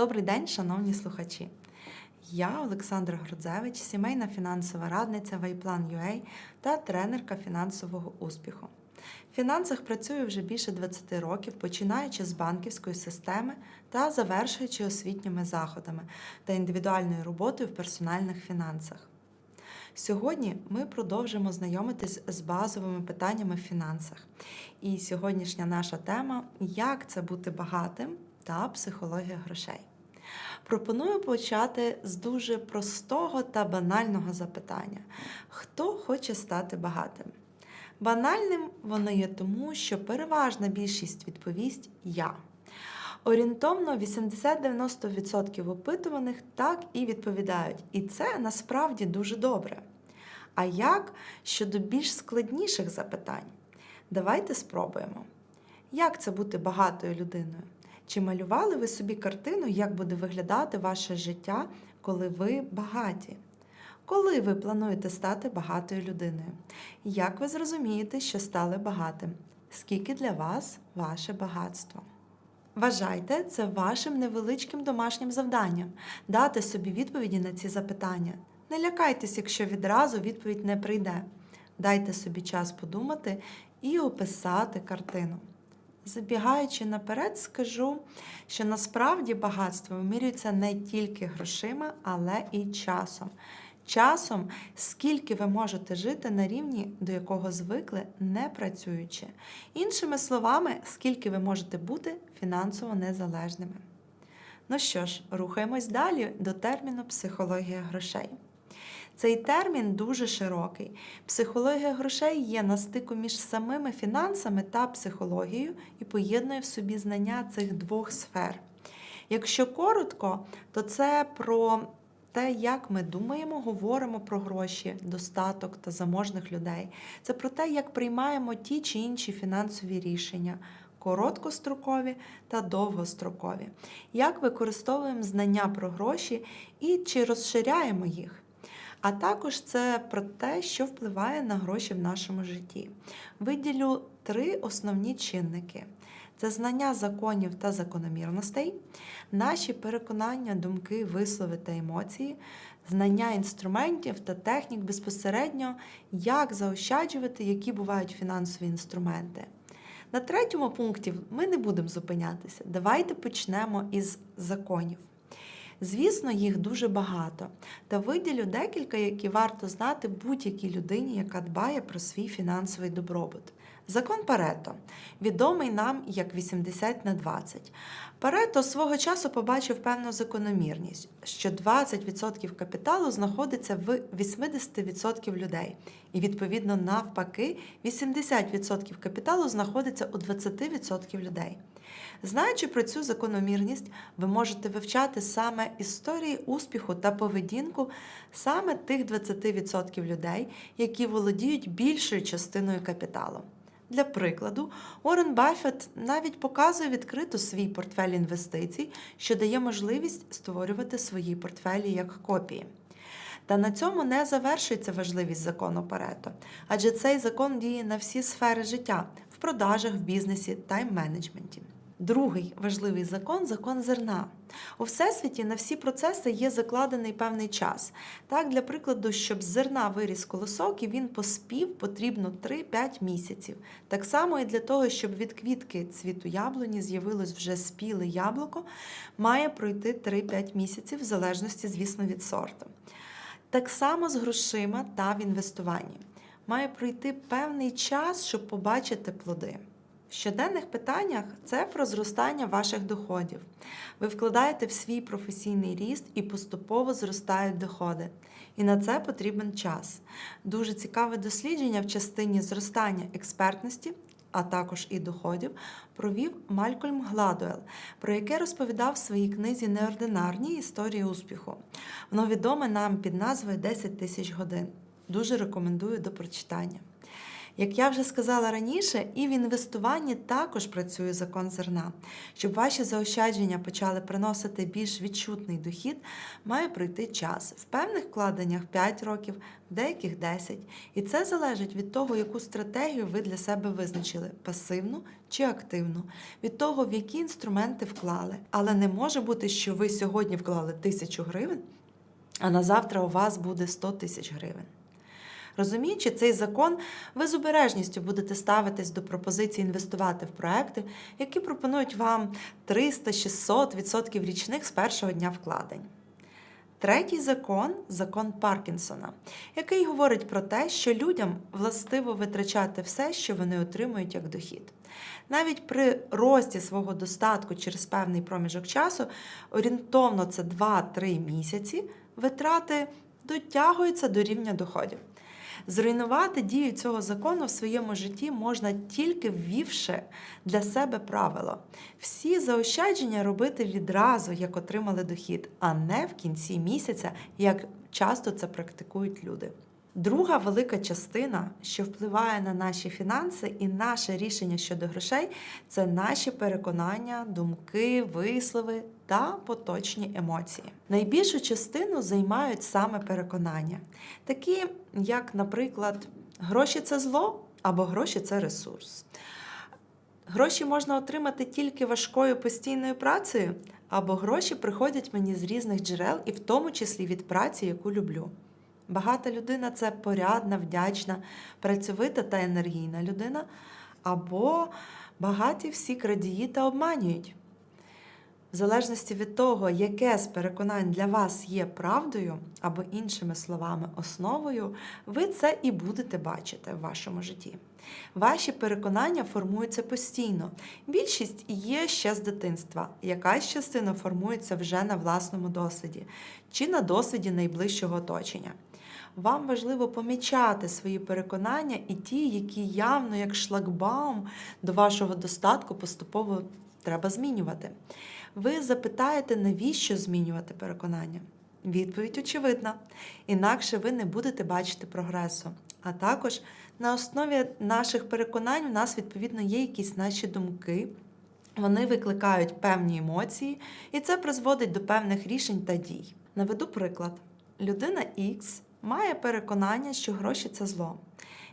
Добрий день, шановні слухачі. Я Олександра Грудзевич, сімейна фінансова радниця Вайплан.ua та тренерка фінансового успіху. В фінансах працюю вже більше 20 років, починаючи з банківської системи та завершуючи освітніми заходами та індивідуальною роботою в персональних фінансах. Сьогодні ми продовжимо знайомитись з базовими питаннями в фінансах. І сьогоднішня наша тема як це бути багатим та психологія грошей. Пропоную почати з дуже простого та банального запитання: хто хоче стати багатим? Банальним воно є тому, що переважна більшість відповість я. Орієнтовно 80-90% опитуваних так і відповідають. І це насправді дуже добре. А як щодо більш складніших запитань? Давайте спробуємо. Як це бути багатою людиною? Чи малювали ви собі картину, як буде виглядати ваше життя, коли ви багаті? Коли ви плануєте стати багатою людиною? Як ви зрозумієте, що стали багатим? Скільки для вас ваше багатство? Вважайте це вашим невеличким домашнім завданням дати собі відповіді на ці запитання. Не лякайтесь, якщо відразу відповідь не прийде. Дайте собі час подумати і описати картину. Забігаючи наперед, скажу, що насправді багатство вимірюється не тільки грошима, але і часом. Часом, скільки ви можете жити на рівні, до якого звикли, не працюючи. Іншими словами, скільки ви можете бути фінансово незалежними. Ну що ж, рухаємось далі до терміну психологія грошей. Цей термін дуже широкий. Психологія грошей є на стику між самими фінансами та психологією і поєднує в собі знання цих двох сфер. Якщо коротко, то це про те, як ми думаємо, говоримо про гроші, достаток та заможних людей. Це про те, як приймаємо ті чи інші фінансові рішення. Короткострокові та довгострокові, як використовуємо знання про гроші і чи розширяємо їх. А також це про те, що впливає на гроші в нашому житті. Виділю три основні чинники: це знання законів та закономірностей, наші переконання, думки, вислови та емоції, знання інструментів та технік безпосередньо, як заощаджувати, які бувають фінансові інструменти. На третьому пункті ми не будемо зупинятися. Давайте почнемо із законів. Звісно, їх дуже багато, та виділю декілька, які варто знати будь-якій людині, яка дбає про свій фінансовий добробут. Закон Парето, відомий нам як 80 на 20. Парето свого часу побачив певну закономірність, що 20% капіталу знаходиться в 80% людей, і відповідно навпаки, 80% капіталу знаходиться у 20% людей. Знаючи про цю закономірність, ви можете вивчати саме історії успіху та поведінку саме тих 20% людей, які володіють більшою частиною капіталу. Для прикладу, Уоррен Баффет навіть показує відкрито свій портфель інвестицій, що дає можливість створювати свої портфелі як копії. Та на цьому не завершується важливість закону Парето, адже цей закон діє на всі сфери життя в продажах, в бізнесі тайм-менеджменті. Другий важливий закон закон зерна. У всесвіті на всі процеси є закладений певний час. Так, для прикладу, щоб з зерна виріс колосок і він поспів, потрібно 3-5 місяців. Так само і для того, щоб від квітки цвіту яблуні з'явилось вже спіле яблуко, має пройти 3-5 місяців, в залежності, звісно, від сорту. Так само з грошима та в інвестуванні. Має пройти певний час, щоб побачити плоди. В щоденних питаннях це про зростання ваших доходів. Ви вкладаєте в свій професійний ріст і поступово зростають доходи. І на це потрібен час. Дуже цікаве дослідження в частині зростання експертності, а також і доходів, провів Малькольм Гладуел, про яке розповідав в своїй книзі Неординарні історії успіху. Воно відоме нам під назвою «10 тисяч годин. Дуже рекомендую до прочитання. Як я вже сказала раніше, і в інвестуванні також працює закон зерна. Щоб ваші заощадження почали приносити більш відчутний дохід, має пройти час. В певних вкладеннях 5 років, в деяких 10. І це залежить від того, яку стратегію ви для себе визначили пасивну чи активну, від того, в які інструменти вклали. Але не може бути, що ви сьогодні вклали тисячу гривень, а на завтра у вас буде 100 тисяч гривень. Розуміючи цей закон, ви з обережністю будете ставитись до пропозиції інвестувати в проекти, які пропонують вам 300-600% річних з першого дня вкладень. Третій закон закон Паркінсона, який говорить про те, що людям властиво витрачати все, що вони отримують як дохід. Навіть при рості свого достатку через певний проміжок часу, орієнтовно це 2-3 місяці, витрати дотягуються до рівня доходів. Зруйнувати дію цього закону в своєму житті можна тільки ввівши для себе правило. Всі заощадження робити відразу, як отримали дохід, а не в кінці місяця, як часто це практикують люди. Друга велика частина, що впливає на наші фінанси і наше рішення щодо грошей, це наші переконання, думки, вислови та поточні емоції. Найбільшу частину займають саме переконання, такі як, наприклад, гроші це зло або гроші це ресурс. Гроші можна отримати тільки важкою постійною працею, або гроші приходять мені з різних джерел, і в тому числі від праці, яку люблю. Багата людина це порядна, вдячна, працьовита та енергійна людина, або багаті всі крадії та обманюють. В залежності від того, яке з переконань для вас є правдою, або іншими словами, основою, ви це і будете бачити в вашому житті. Ваші переконання формуються постійно. Більшість є ще з дитинства, якась частина формується вже на власному досвіді чи на досвіді найближчого оточення. Вам важливо помічати свої переконання і ті, які явно як шлагбаум до вашого достатку поступово треба змінювати. Ви запитаєте, навіщо змінювати переконання? Відповідь очевидна. Інакше ви не будете бачити прогресу. А також на основі наших переконань у нас, відповідно, є якісь наші думки. Вони викликають певні емоції, і це призводить до певних рішень та дій. Наведу приклад: людина X має переконання, що гроші це зло.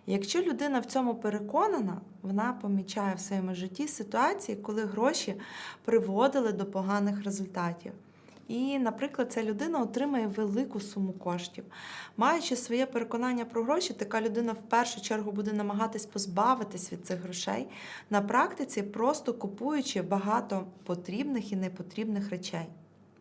Якщо людина в цьому переконана, вона помічає в своєму житті ситуації, коли гроші приводили до поганих результатів. І, наприклад, ця людина отримає велику суму коштів. Маючи своє переконання про гроші, така людина в першу чергу буде намагатись позбавитись від цих грошей на практиці, просто купуючи багато потрібних і непотрібних речей.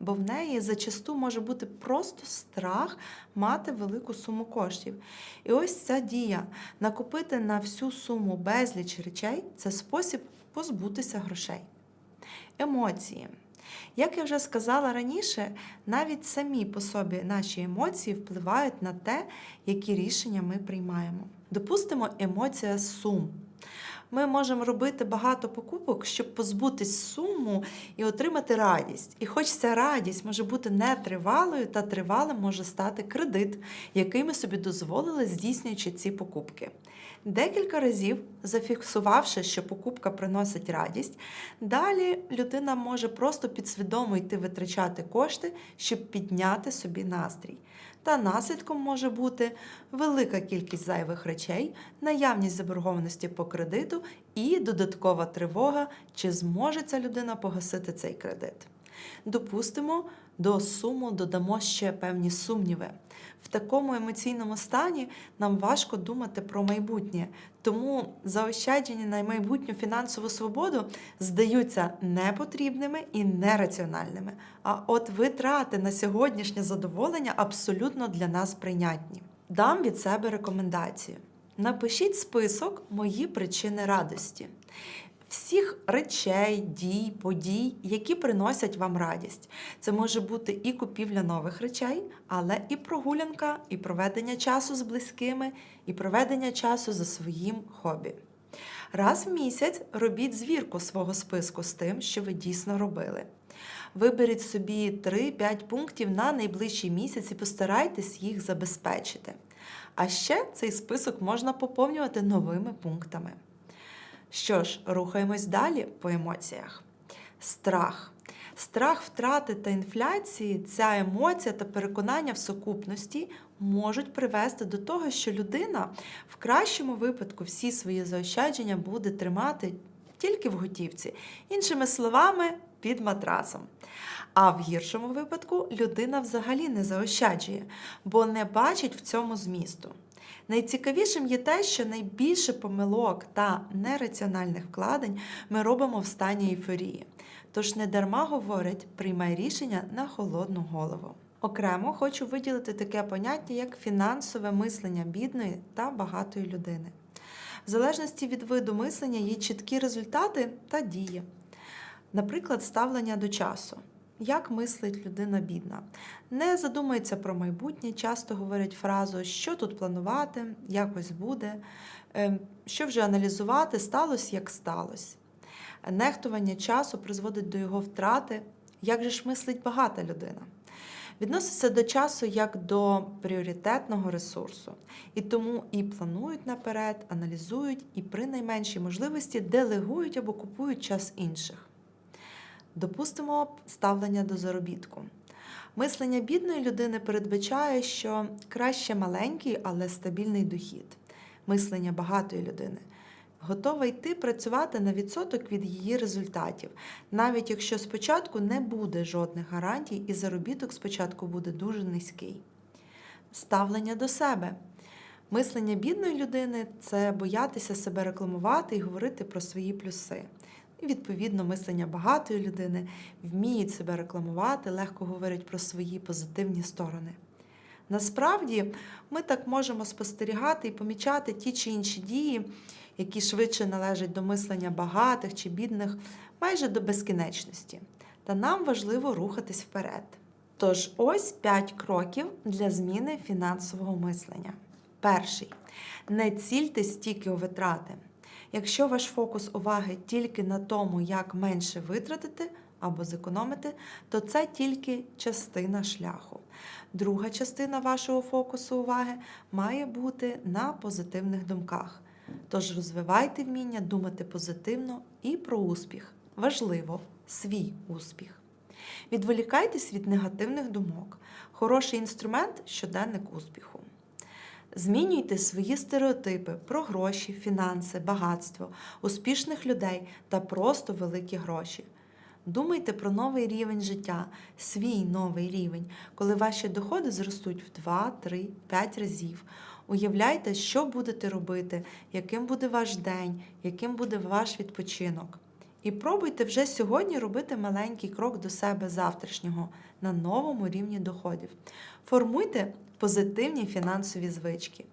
Бо в неї зачасту може бути просто страх мати велику суму коштів. І ось ця дія накопити на всю суму безліч речей це спосіб позбутися грошей. Емоції. Як я вже сказала раніше, навіть самі по собі наші емоції впливають на те, які рішення ми приймаємо. Допустимо, емоція сум. Ми можемо робити багато покупок, щоб позбутись суму і отримати радість. І хоч ця радість може бути нетривалою, та тривалим може стати кредит, який ми собі дозволили, здійснюючи ці покупки. Декілька разів, зафіксувавши, що покупка приносить радість, далі людина може просто підсвідомо йти витрачати кошти, щоб підняти собі настрій. Та наслідком може бути велика кількість зайвих речей, наявність заборгованості по кредиту і додаткова тривога, чи зможе ця людина погасити цей кредит. Допустимо, до суму додамо ще певні сумніви. В такому емоційному стані нам важко думати про майбутнє, тому заощадження на майбутню фінансову свободу здаються непотрібними і нераціональними. А от витрати на сьогоднішнє задоволення абсолютно для нас прийнятні. Дам від себе рекомендацію. Напишіть список мої причини радості всіх речей, дій, подій, які приносять вам радість. Це може бути і купівля нових речей, але і прогулянка, і проведення часу з близькими, і проведення часу за своїм хобі. Раз в місяць робіть звірку свого списку з тим, що ви дійсно робили. Виберіть собі 3-5 пунктів на найближчий місяць і постарайтесь їх забезпечити. А ще цей список можна поповнювати новими пунктами. Що ж, рухаємось далі по емоціях. Страх. Страх втрати та інфляції, ця емоція та переконання в сукупності можуть привести до того, що людина в кращому випадку всі свої заощадження буде тримати тільки в готівці, іншими словами, під матрасом. А в гіршому випадку людина взагалі не заощаджує, бо не бачить в цьому змісту. Найцікавішим є те, що найбільше помилок та нераціональних вкладень ми робимо в стані ейфорії. Тож не дарма говорять, приймай рішення на холодну голову. Окремо хочу виділити таке поняття, як фінансове мислення бідної та багатої людини. В залежності від виду мислення є чіткі результати та дії. Наприклад, ставлення до часу. Як мислить людина бідна? Не задумується про майбутнє, часто говорять фразу, що тут планувати, якось буде, Ем, що вже аналізувати, сталося як сталося. Нехтування часу призводить до його втрати. Як же ж мислить багата людина? Відноситься до часу як до пріоритетного ресурсу, і тому і планують наперед, аналізують, і при найменшій можливості делегують або купують час інших. Допустимо ставлення до заробітку. Мислення бідної людини передбачає, що краще маленький, але стабільний дохід. Мислення багатої людини готова йти працювати на відсоток від її результатів, навіть якщо спочатку не буде жодних гарантій і заробіток спочатку буде дуже низький. Ставлення до себе. Мислення бідної людини це боятися себе рекламувати і говорити про свої плюси. І, відповідно, мислення багатої людини вміють себе рекламувати, легко говорять про свої позитивні сторони. Насправді, ми так можемо спостерігати і помічати ті чи інші дії, які швидше належать до мислення багатих чи бідних, майже до безкінечності. Та нам важливо рухатись вперед. Тож, ось 5 кроків для зміни фінансового мислення. Перший. Не цільтесь тільки у витрати. Якщо ваш фокус уваги тільки на тому, як менше витратити або зекономити, то це тільки частина шляху. Друга частина вашого фокусу уваги має бути на позитивних думках. Тож розвивайте вміння думати позитивно і про успіх. Важливо свій успіх. Відволікайтесь від негативних думок. Хороший інструмент щоденник успіху. Змінюйте свої стереотипи про гроші, фінанси, багатство, успішних людей та просто великі гроші. Думайте про новий рівень життя, свій новий рівень, коли ваші доходи зростуть в 2, 3, 5 разів. Уявляйте, що будете робити, яким буде ваш день, яким буде ваш відпочинок. І пробуйте вже сьогодні робити маленький крок до себе завтрашнього на новому рівні доходів. Формуйте позитивні фінансові звички.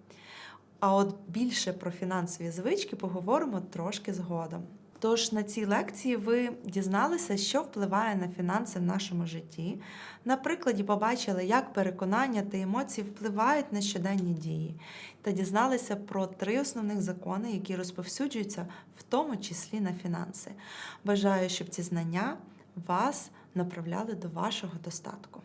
А от більше про фінансові звички поговоримо трошки згодом. Тож на цій лекції ви дізналися, що впливає на фінанси в нашому житті. На прикладі побачили, як переконання та емоції впливають на щоденні дії, та дізналися про три основних закони, які розповсюджуються в тому числі на фінанси. Бажаю, щоб ці знання вас направляли до вашого достатку.